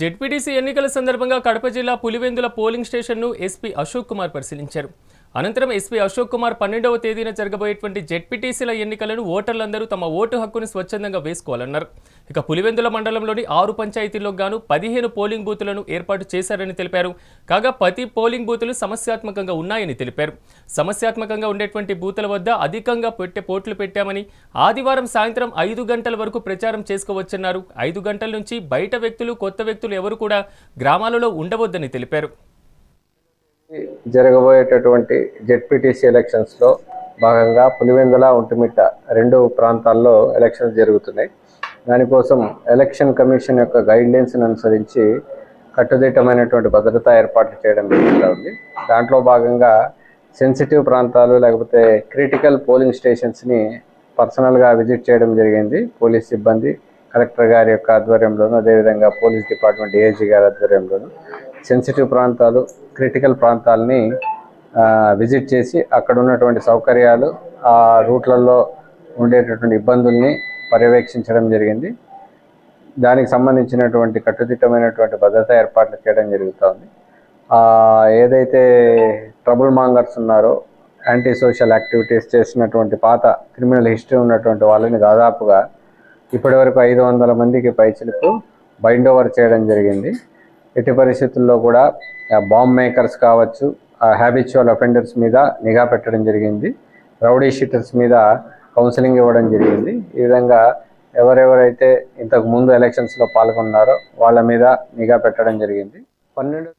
ZPTC ఎన్నికల సందర్భంగా కడప జిల్లా పులివెందుల పోలింగ్ స్టేషన్ను ఎస్పీ అశోక్ కుమార్ పరిశీలించారు. అనంతరం ఎస్పీ అశోక్ కుమార్ పన్నెండవ తేదీన జరగబోయేటువంటి జెడ్పీటీసీల ఎన్నికలను ఓటర్లందరూ తమ ఓటు హక్కును స్వచ్ఛందంగా వేసుకోవాలన్నారు. ఇక పులివెందుల మండలంలోని ఆరు పంచాయతీల్లో గాను పదిహేను పోలింగ్ బూతులను ఏర్పాటు చేశారని తెలిపారు. కాగా ప్రతి పోలింగ్ బూతులు సమస్యాత్మకంగా ఉన్నాయని తెలిపారు. సమస్యాత్మకంగా ఉండేటువంటి బూతుల వద్ద అధికంగా పెట్టే పోట్లు పెట్టామని ఆదివారం సాయంత్రం ఐదు గంటల వరకు ప్రచారం చేసుకోవచ్చన్నారు. ఐదు గంటల నుంచి బయట వ్యక్తులు కొత్త వ్యక్తులు ఎవరు కూడా గ్రామాలలో ఉండవద్దని తెలిపారు. జరగబోయేటటువంటి జెడ్పీటీసీ ఎలక్షన్స్లో భాగంగా పులివెందుల ఒంటిమిట్ట రెండు ప్రాంతాల్లో ఎలక్షన్స్ జరుగుతున్నాయి. దానికోసం ఎలక్షన్ కమిషన్ యొక్క గైడ్ లైన్స్ని అనుసరించి కట్టుదిట్టమైనటువంటి భద్రతా ఏర్పాట్లు చేయడం జరుగుతూ ఉంది. దాంట్లో భాగంగా సెన్సిటివ్ ప్రాంతాలు లేకపోతే క్రిటికల్ పోలింగ్ స్టేషన్స్ని పర్సనల్గా విజిట్ చేయడం జరిగింది. పోలీస్ సిబ్బంది కలెక్టర్ గారి యొక్క ఆధ్వర్యంలోను అదేవిధంగా పోలీస్ డిపార్ట్మెంట్ ఏజీ గారి ఆధ్వర్యంలోను. సెన్సిటివ్ ప్రాంతాలు క్రిటికల్ ప్రాంతాలని విజిట్ చేసి అక్కడ ఉన్నటువంటి సౌకర్యాలు ఆ రూట్లలో ఉండేటటువంటి ఇబ్బందుల్ని పర్యవేక్షించడం జరిగింది. దానికి సంబంధించినటువంటి కట్టుదిట్టమైనటువంటి భద్రతా ఏర్పాట్లు చేయడం జరుగుతుంది. ఏదైతే ట్రబుల్ మాంగర్స్ ఉన్నారో యాంటీ సోషల్ యాక్టివిటీస్ చేసినటువంటి పాత క్రిమినల్ హిస్టరీ ఉన్నటువంటి వాళ్ళని దాదాపుగా ఇప్పటివరకు ఐదు వందల మందికి పైచిలకు బైండ్ ఓవర్ చేయడం జరిగింది. ఎట్టి పరిస్థితుల్లో కూడా బాంబ్ మేకర్స్ కావచ్చు హ్యాబిచువల్ అఫెండర్స్ మీద నిఘా పెట్టడం జరిగింది. రౌడీ షీటర్స్ మీద కౌన్సిలింగ్ ఇవ్వడం జరిగింది. ఈ విధంగా ఎవరెవరైతే ఇంతకు ముందు ఎలక్షన్స్లో పాల్గొన్నారో వాళ్ళ మీద నిఘా పెట్టడం జరిగింది. పన్నెండు